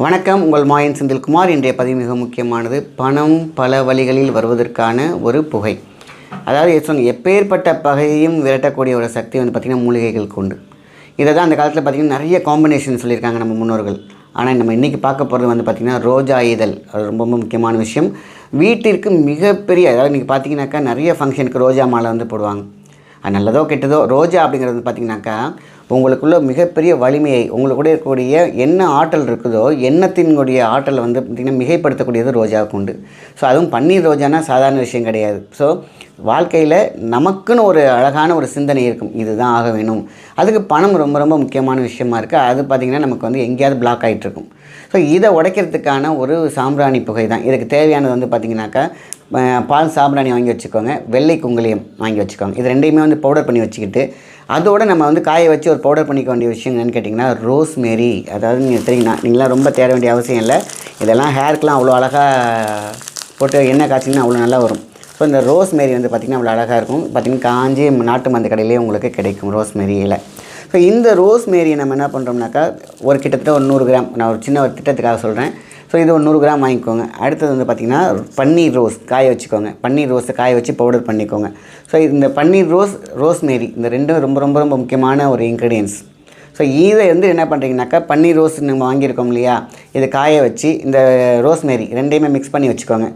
வணக்கம். உங்கள் மாயன் செந்தில்குமார். இன்றைய பதிவு மிக முக்கியமானது பணம் பல வழிகளில் வருவதற்கான ஒரு புகை. அதாவது சொன்ன எப்பேற்பட்ட பகையையும் விரட்டக்கூடிய ஒரு சக்தி வந்து பார்த்திங்கன்னா மூலிகைகளுக்கு உண்டு இதை தான் அந்த காலத்தில் பார்த்திங்கன்னா நிறைய காம்பினேஷன் சொல்லியிருக்காங்க நம்ம முன்னோர்கள். ஆனால் நம்ம இன்றைக்கி பார்க்க போகிறது வந்து பார்த்திங்கன்னா ரோஜா இதழ். அது ரொம்ப ரொம்ப முக்கியமான விஷயம். வீட்டிற்கு மிகப்பெரிய அதாவது நீங்கள் பார்த்தீங்கன்னாக்கா நிறைய ஃபங்க்ஷனுக்கு ரோஜா மாலை வந்து போடுவாங்க. நல்லதோ கெட்டதோ ரோஜா அப்படிங்கிறது வந்து பார்த்திங்கனாக்கா உங்களுக்குள்ள மிகப்பெரிய வலிமையை உங்களுக்குடைய இருக்கக்கூடிய என்ன ஆற்றல் இருக்குதோ எண்ணத்தினுடைய ஆற்றலை வந்து பார்த்திங்கன்னா மிகைப்படுத்தக்கூடியது ரோஜாவுக்கு உண்டு. ஸோ அதுவும் பன்னீர் ரோஜானா சாதாரண விஷயம் கிடையாது. ஸோ வாழ்க்கையில் நமக்குன்னு ஒரு அழகான ஒரு சிந்தனை இருக்கும். இதுதான் ஆக வேணும். அதுக்கு பணம் ரொம்ப ரொம்ப முக்கியமான விஷயமா இருக்குது அது பார்த்திங்கன்னா நமக்கு வந்து எங்கேயாவது பிளாக் ஆகிட்டு இருக்கும். ஸோ இதை உடைக்கிறதுக்கான ஒரு சாம்பிராணி புகை தான் இதுக்கு தேவையானது வந்து பார்த்திங்கனாக்கா பால் சாம்பிராணி வாங்கி வச்சுக்கோங்க வெள்ளை குங்குளியம் வாங்கி வச்சுக்கோங்க. இது ரெண்டையுமே வந்து பவுடர் பண்ணி வச்சுக்கிட்டு அதோடு நம்ம வந்து காய வச்சு ஒரு பவுடர் பண்ணிக்க வேண்டிய விஷயம் என்னென்னு கேட்டிங்கன்னா ரோஸ் மேரி அதாவது நீங்கள் தெரியுங்களா நீங்களாம் ரொம்ப தேட வேண்டிய அவசியம் இல்லை. இதெல்லாம் ஹேர்க்கெலாம் அவ்வளோ அழகாக போட்டு எண்ணெய் காய்ச்சிங்கன்னா அவ்வளோ நல்லா வரும். ஸோ இந்த ரோஸ் மேரி வந்து பார்த்திங்கன்னா அவ்வளோ அழகாக இருக்கும். பார்த்திங்கன்னா காஞ்சி நாட்டு மந்த கடையிலே உங்களுக்கு கிடைக்கும் ரோஸ் மேரியில் ஸோ இந்த ரோஸ் மேரியை நம்ம என்ன பண்ணுறோம்னாக்கா ஒரு கிட்டத்தட்ட ஒரு நூறு கிராம். நான் ஒரு சின்ன ஒரு திட்டத்துக்காக சொல்கிறேன் ஸோ இது ஒரு நூறு கிராம் வாங்கிக்கோங்க. அடுத்தது வந்து பார்த்திங்கன்னா பன்னீர் ரோஸ் காய வச்சுக்கோங்க. பன்னீர் ரோஸை காய வச்சு பவுடர் பண்ணிக்கோங்க. ஸோ இந்த பன்னீர் ரோஸ் ரோஸ் மேரி இந்த ரெண்டும் ரொம்ப ரொம்ப ரொம்ப முக்கியமான ஒரு இன்க்ரீடியன்ஸ் ஸோ இதை வந்து என்ன பண்ணுறீங்கனாக்கா பன்னீர் ரோஸ் நம்ம வாங்கியிருக்கோம் இல்லையா? இதை காய வச்சு இந்த ரோஸ் மேரி ரெண்டையுமே மிக்ஸ் பண்ணி வச்சுக்கோங்க.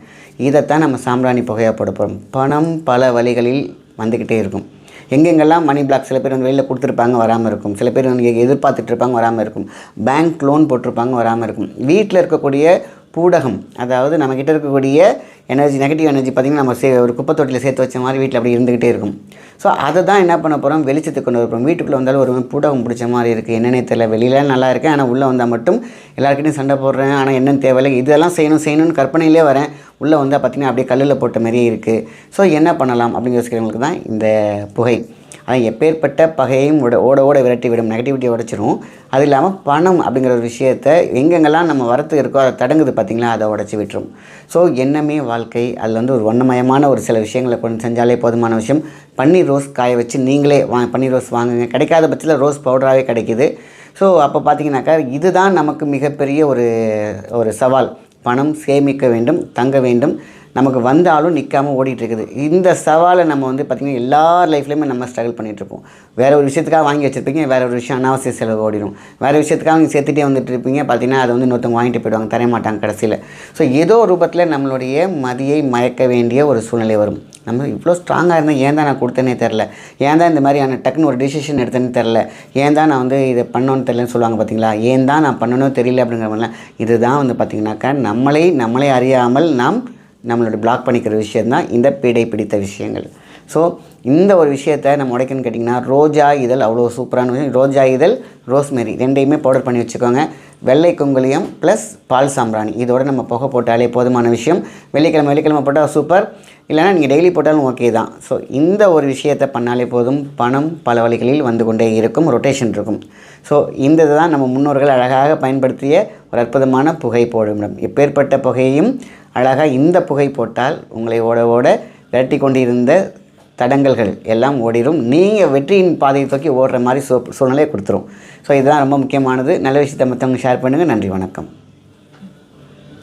இதைத்தான் நம்ம சாம்பிராணி புகையாக போட போகிறோம் பணம் பல வழிகளில் வந்துக்கிட்டே இருக்கும். எங்கெங்கெல்லாம் மணி பிளாக் சில பேர் வந்து வெளியில் கொடுத்துருப்பாங்க வராமல் இருக்கும். சில பேர் வந்து எதிர்பார்த்துட்ருப்பாங்க வராமல் இருக்கும். பேங்க் லோன் போட்டிருப்பாங்க வராமல் இருக்கும். வீட்டில் இருக்கக்கூடிய பூடகம். அதாவது நம்மக்கிட்ட இருக்கக்கூடிய எனர்ஜி நெகட்டிவ் எனர்ஜி பார்த்திங்கன்னா நம்ம சே ஒரு குப்பை தொட்டியில் சேர்த்து வச்ச மாதிரி வீட்டில் அப்படி இருந்துக்கிட்டே இருக்கும். ஸோ அதை தான் என்ன பண்ண போகிறோம் வெளிச்சத்துக்கு கொண்டு வரப்போம் வீட்டுக்குள்ளே வந்தாலும் ஒரு பூடகம் பிடிச்ச மாதிரி இருக்குது என்னென்ன தெரியல. வெளியில நல்லா இருக்கேன் ஆனால் உள்ளே வந்தால் மட்டும் எல்லாருக்கிட்டையும் சண்டை போடுறேன். ஆனால் என்னென்னு தேவையில்லை. இதெல்லாம் செய்யணும் செய்யணும்னு கற்பனையிலே வரேன். உள்ளே வந்தால் பார்த்திங்கன்னா அப்படியே கல்லில் போட்ட மாதிரியே இருக்குது ஸோ என்ன பண்ணலாம்? அப்படின்னு யோசிக்கிறவங்களுக்கு தான் இந்த புகை. அது எப்பேற்பட்ட பகையையும் ஓட ஓட ஓட விரட்டி விடும் நெகட்டிவிட்டியை உடச்சிரும். அது இல்லாமல் பணம் அப்படிங்கிற ஒரு விஷயத்தை எங்கெங்கெல்லாம் நம்ம வரத்து இருக்கோ அதை தடங்குது பார்த்திங்களா அதை உடச்சி விட்டுரும். ஸோ என்னமே வாழ்க்கை. அதில் வந்து ஒரு வண்ணமயமான ஒரு சில விஷயங்களை கொண்டு செஞ்சாலே போதுமான விஷயம். பன்னீர் ரோஸ் காய வச்சு நீங்களே வா பன்னீர் ரோஸ் வாங்குங்க. கிடைக்காத பட்சத்தில் ரோஸ் பவுடராகவே கிடைக்கிது. ஸோ அப்போ பார்த்தீங்கன்னாக்கா இதுதான் நமக்கு மிகப்பெரிய ஒரு ஒரு சவால். பணம் சேமிக்க வேண்டும் தங்க வேண்டும். நமக்கு வந்தாலும் நிற்காம ஓடிட்டுருக்குது. இந்த சவாலை நம்ம வந்து பார்த்திங்கன்னா எல்லா லைஃப்லையுமே நம்ம ஸ்ட்ரகிள் பண்ணிகிட்ருப்போம் வேறு ஒரு விஷயத்துக்காக வாங்கி வச்சுருப்பீங்க வேறு ஒரு விஷயம் அனாவசிய செலவு ஓடிடும் வேறு விஷயத்துக்காக நீங்கள் சேர்த்துட்டே வந்துட்டு இருப்பீங்க பார்த்தீங்கன்னா அதை வந்து இன்னொருத்தவங்க வாங்கிட்டு போயிடுவாங்க தர மாட்டாங்க கடைசியில். ஸோ ஏதோ ரூபத்தில் நம்மளுடைய மதியை மயக்க வேண்டிய ஒரு சூழ்நிலை வரும். நம்ம இவ்வளோ ஸ்ட்ராங்காக இருந்தால் ஏன் தான் நான் கொடுத்தேனே தெரில ஏன் தான் இந்த மாதிரியான டக்குன்னு ஒரு டிசிஷன் எடுத்தேன்னு தெரில ஏன் தான் நான் வந்து இதை பண்ணோன்னு தெரிலன்னு சொல்லுவாங்க பார்த்தீங்களா ஏன் தான் நான் பண்ணணும் தெரியல அப்படிங்கிற மாதிரிலாம். இதுதான் வந்து பார்த்திங்கனாக்கா நம்மளை நம்மளே அறியாமல் நாம் நம்மளோட பிளாக் பண்ணிக்கிற விஷயந்தான் இந்த பீடை பிடித்த விஷயங்கள். ஸோ இந்த ஒரு விஷயத்தை நம்ம உடைக்கணும்னு கேட்டிங்கன்னா ரோஜா இதழ் அவ்வளோ சூப்பரான விஷயம். ரோஜா இதழ் ரோஸ்மெரி ரெண்டையுமே பவுடர் பண்ணி வச்சுக்கோங்க. வெள்ளை குங்குலியம் ப்ளஸ் பால் சாம்பிராணி. இதோட நம்ம புகை போட்டாலே போதுமான விஷயம். வெள்ளிக்கிழமை வெள்ளிக்கிழமை போட்டால் சூப்பர் இல்லைனா நீங்கள் டெய்லி போட்டாலும் ஓகே தான். ஸோ இந்த ஒரு விஷயத்தை பண்ணாலே போதும். பணம் பல வழிகளில் வந்து கொண்டே இருக்கும். ரொட்டேஷன் இருக்கும். ஸோ இந்த தான் நம்ம முன்னோர்கள் அழகாக பயன்படுத்திய ஒரு அற்புதமான புகை போடும் இடம் எப்பேற்பட்ட புகையையும் அழகாக இந்த புகை போட்டால் உங்களை ஓட ஓட விரட்டி கொண்டிருந்த தடங்கல்கள் எல்லாம் ஓடிடும் நீங்கள் வெற்றியின் பாதையை தூக்கி ஓடுற மாதிரி சூ சூழ்நிலையை கொடுத்துரும். ஸோ இதுதான் ரொம்ப முக்கியமானது. நல்ல விஷயத்தை மற்றவங்க ஷேர் பண்ணுங்கள் நன்றி வணக்கம்.